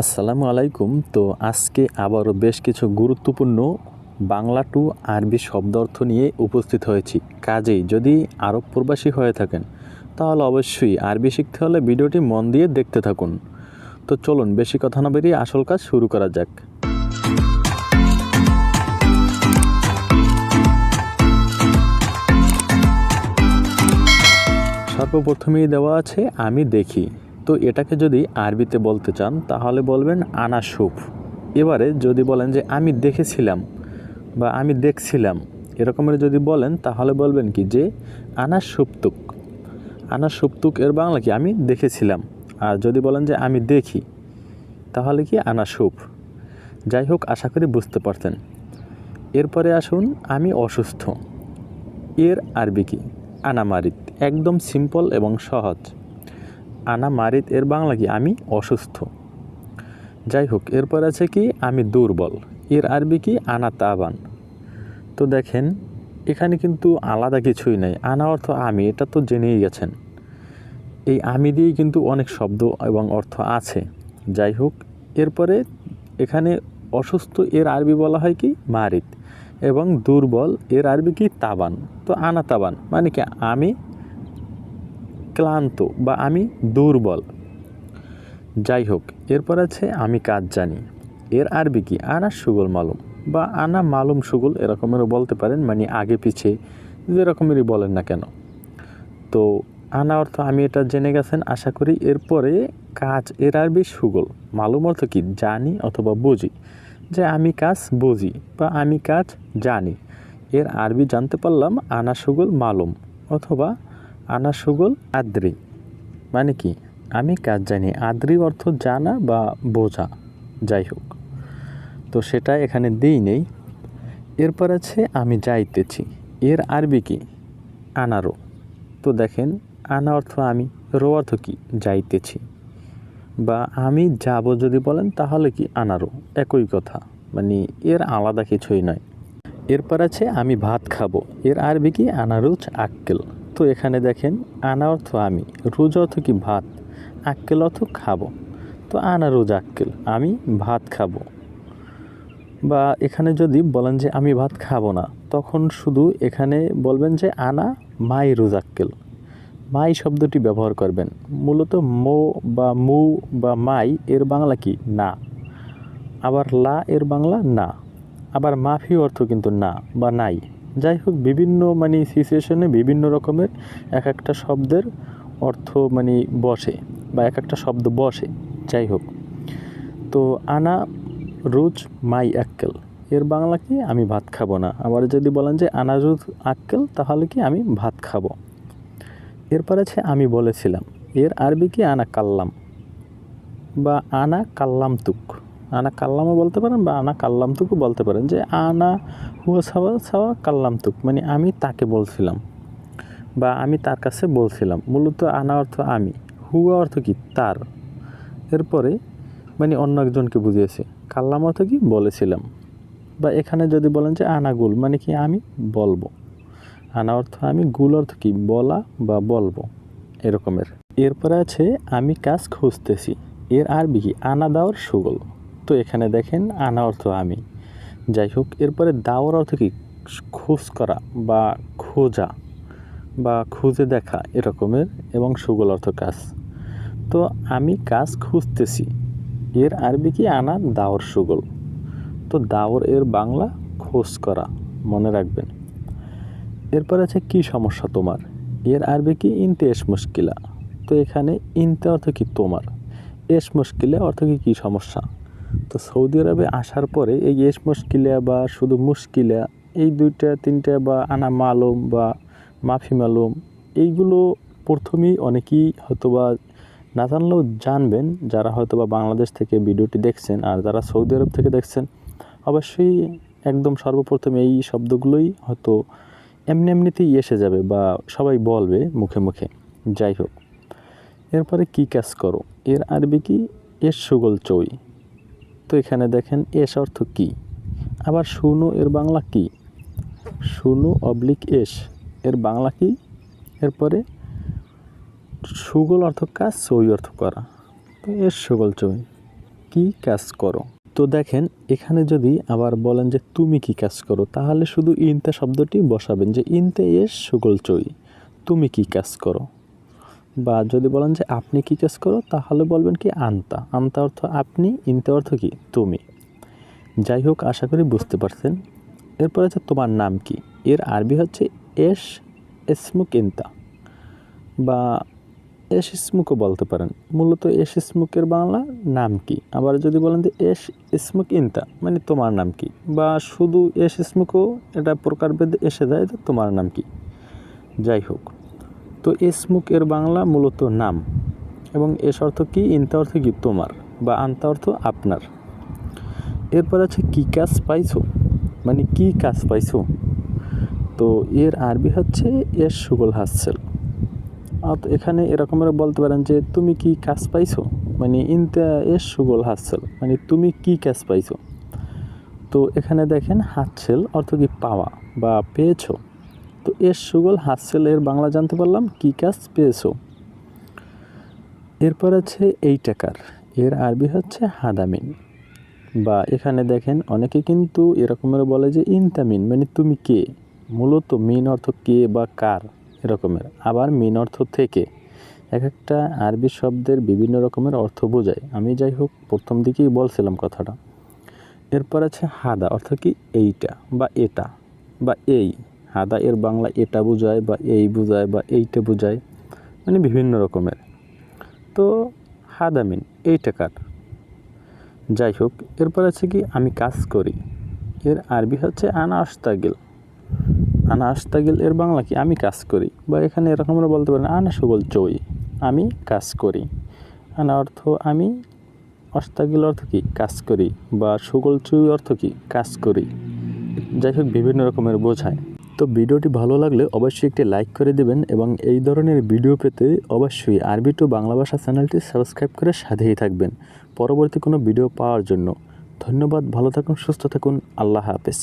আসসালামু আলাইকুম। তো আজকে আবারও বেশ কিছু গুরুত্বপূর্ণ বাংলা টু আরবি শব্দ অর্থ নিয়ে উপস্থিত হয়েছি। কাজেই যদি আরব প্রবাসী হয়ে থাকেন, তাহলে অবশ্যই আরবি শিখতে হলে ভিডিওটি মন দিয়ে দেখতে থাকুন। তো চলুন, বেশি কথা না বেরিয়ে আসল কাজ শুরু করা যাক। সর্বপ্রথমেই দেওয়া আছে, আমি দেখি। তো এটাকে যদি আরবিতে বলতে চান, তাহলে বলবেন আনা সুফ। এবারে যদি বলেন যে আমি দেখেছিলাম বা আমি দেখছিলাম, এরকমের যদি বলেন, তাহলে বলবেন কি যে আনা সুপ্তুক আনা সুপ্তুক এর বাংলা কি? আমি দেখেছিলাম। আর যদি বলেন যে আমি দেখি, তাহলে কি আনা সুপ যাই হোক, আশা করি বুঝতে পারতেন এরপরে আসুন, আমি অসুস্থ। এর আরবি কি? আনামারিত। একদম সিম্পল এবং সহজ। আনা মারিত, এর বাংলা কি? আমি অসুস্থ। যাই হোক এরপর আছে কি? আমি দুর্বল। এর আরবি কি? আনা তাবান। তো দেখেন, এখানে কিন্তু আলাদা কিছুই নাই। আনা অর্থ আমি, এটা তো জেনেই গেছেন। এই আমি দিয়েই কিন্তু অনেক শব্দ এবং অর্থ আছে। যাই হোক এরপরে এখানে অসুস্থ, এর আরবি বলা হয় কি? মারিত। এবং দুর্বল, এর আরবি কি? তাবান। তো আনা তাবান মানে কি? আমি ক্লান্ত বা আমি দুর্বল। যাই হোক এরপর আছে আমি কাজ জানি। এর আরবি কি? আনা সুগল মালুম বা আনা মালুম সুগল এরকমেরও বলতে পারেন মানে আগে পিছে যেরকমেরই বলেন না কেন। তো আনা অর্থ আমি এটা জেনে গেছেন, আশা করি এরপরে কাজ এর আরবি সুগল। মালুম অর্থ কি? জানি অথবা বুঝি। যে আমি কাজ বুঝি বা আমি কাজ জানি। এর আরবি জানতে পারলাম আনা সুগল মালুম অথবা আনা সুগল, আদ্রি। মানে কি? আমি কাজ জানি। আদ্রি অর্থ জানা বা বোঝা। যাই হোক। তো সেটা এখানে দিই নেই। এরপর আছে, আমি যাইতেছি। এর আরবি কি? আনারো। তো দেখেন, আনা অর্থ আমি, রো অর্থ কি? যাইতেছি। বা আমি যাব যদি বলেন, তাহলে কি আনারো? একই কথা। মানে এর আলাদা কিছুই নয়। এরপর আছে, আমি ভাত খাব। এর আরবি কি? আনারুচ আক্কেল। তো এখানে দেখেন, আনা অর্থ আমি, রুজ অর্থ কি ভাত, আক্কেল অর্থ খাব। তো আনা রুজ আক্কেল, আমি ভাত খাব। বা এখানে যদি বলেন যে আমি ভাত খাব না, তখন শুধু এখানে বলবেন যে আনা মাই রোজ আক্কেল। মাই শব্দটি ব্যবহার করবেন। মূলত মো বা মু বা মাই, এর বাংলা কি? না। আবার লা, এর বাংলা না। আবার মাফি অর্থ কিন্তু না বা নাই। যাই হোক, বিভিন্ন মানে সিচুয়েশনে বিভিন্ন রকমের এক একটা শব্দের অর্থ মানে বসে বা এক একটা শব্দ বসে, যাই হোক। তো আনা রুজ মাই আক্কেল, এর বাংলা কি? আমি ভাত খাব না। আবার যদি বলেন যে আনা রুজ আক্কেল, তাহলে কি আমি ভাত খাব? এরপর আছে আমি বলেছিলাম, এর আরবি কি? আনা কাল্লাম বা আনা কাল্লাম তুক আনা কাল্লামও বলতে পারেন বা আনা কাল্লাম তুকও বলতে পারেন যে আনা হুয়া সাওয়া সাওয়া কাল্লাম তুক মানে আমি তাকে বলছিলাম বা আমি তার কাছে বলছিলাম। মূলত আনা অর্থ আমি, হুয়া অর্থ কি? তার। এরপরে মানে অন্য একজনকে বুঝিয়েছে, কাল্লাম অর্থ কি? বলেছিলাম। বা এখানে যদি বলেন যে আনাগুল মানে কি আমি বলব? আনা অর্থ আমি, গুল অর্থ কি? বলা বা বলব, এরকমের। এরপরে আছে, আমি কাজ খুঁজতেছি, এর আরবি কি? আনা দাওয়ার সুগল। তো এখানে দেখেন আনা অর্থ আমি। যাই হোক, এরপরে দাওয়ার অর্থ কি? খোঁজ করা বা খোঁজা বা খুঁজে দেখা এরকমের এবং সুগল অর্থ কাজ। তো আমি কাজ খুঁজতেছি। এর আরবি কি? আনা দাওর সুগল। তো দাওর এর বাংলা খোঁজ করা, মনে রাখবেন। এরপর আছে, কি সমস্যা তোমার? এর আরবি কি? ইনতে এস মুশকিলা। তো এখানে ইনতে অর্থ কি তোমার? এস মুশকিলে অর্থ কি? কী সমস্যা? তো সৌদি আরবে আসার পরে এই এস মুশকিলা বা শুধু মুশকিলা এই দুইটা, তিনটা বা আনা মালুম বা মাফি মালুম, এইগুলো প্রথমেই অনেকেই হয়তোবা না জানলেও জানবেন যারা হয়তো বা বাংলাদেশ থেকে ভিডিওটি দেখছেন আর যারা সৌদি আরব থেকে দেখছেন। অবশ্যই একদম সর্বপ্রথম এই শব্দগুলোই হয়তো এমনি এমনিতেই এসে যাবে বা সবাই বলবে মুখে মুখে। যাই হোক, এরপরে কি কাজ করো? এর আরবি কি? এস সুগল চই। তো এখানে দেখেন, এস অর্থ কি? আবার শুনু, এর বাংলা কি? শুনু অবলিক এস। এর বাংলা কি? এরপরে সুগল অর্থ কাজ চই অর্থ করা। তো এস সুগল চই। কি কাজ করো? তো দেখেন, এখানে যদি আবার বলেন যে তুমি কি কাজ করো, তাহলে শুধু ইনতে শব্দটি বসাবেন যে ইনতে এস সুগল চই। তুমি কি কাজ করো? বা যদি বলেন যে আপনি কি কাজ করো, তাহলে বলবেন কি আন্তা। আন্তা অর্থ আপনি, ইনতে অর্থ কি? তুমি। যাই হোক আশা করি বুঝতে পারছেন। এরপর আছে তোমার নাম কি? এর আরবি হচ্ছে এস এসমুক ইন্তা বা এস ইসমুকও বলতে পারেন। মূলত এস ইসমুকের বাংলা নাম কি? আবার যদি বলেন যে এস ইসমুক ইন্তা মানে তোমার নাম কি? বা শুধু এস ইসমুকও এটা প্রকারভেদ এসে যায় তোমার নাম কি? যাই হোক তো ইসমুক এর বাংলা মূলত নাম। এবং এস অর্থ কি? ইনতা অর্থ কি? তোমার বা আন্তা অর্থ আপনার। এরপর আছে কি কাজ পাইছো? মানে কি কাজ পাইছো? তো এর আরবি হচ্ছে এর সুগল হাসছেল এখানে এরকমের বলতে পারেন যে, তুমি কি কাজ পাইছো? মানে ইনতা এর সুগল হাসছেল মানে তুমি কি কাজ পাইছো? তো এখানে দেখেন হাতছেল অর্থ কি পাওয়া বা পেয়েছ। তো এর সুগল হাতছেল এর বাংলা জানতে পারলাম, কি কাজ পেয়েছ? এরপর আছে এই টাকার এর আরবি হচ্ছে হাদামিন। বা এখানে দেখেন, অনেকে কিন্তু এরকমের বলে যে ইনতামিন মানে তুমি কে? মূলত মিন অর্থ কে বা কার, এরকমের। আবার মিন অর্থ থেকে। এক একটা আরবি শব্দের বিভিন্ন রকমের অর্থ বোঝায়। আমি যাই হোক, প্রথম দিকেই বলছিলাম কথাটা। এরপর আছে হাদা অর্থ কি এইটা বা এটা বা এই। হাদা এর বাংলা এটা বোঝায় বা এই বোঝায় বা এইটা বোঝায় মানে বিভিন্ন রকমের। তো হাদামিন এই টাকার যাই হোক, এরপর আছে কি, আমি কাজ করি। এর আরবি হচ্ছে আনা আস্তাগিল আনা আস্তাগিল এর বাংলা কি, আমি কাজ করি। বা এখানে এরকম বলতে পারেন আনা সুগল চই, আমি কাজ করি। আনা অর্থ আমি অস্তাগিল অর্থ কি, কাজ করি। বা সুগল চুই অর্থ কি, কাজ করি। যাই হোক, বিভিন্ন রকমের বোঝায়। তো ভিডিওটি ভালো লাগলে অবশ্যই একটি লাইক করে দেবেন এবং এই ধরনের ভিডিও পেতে অবশ্যই আরবি টু বাংলা ভাষা চ্যানেলটি সাবস্ক্রাইব করে সাথেই থাকবেন। পরবর্তী কোনো ভিডিও পাওয়ার জন্য ধন্যবাদ, ভালো থাকুন, সুস্থ থাকুন, আল্লাহ হাফেজ।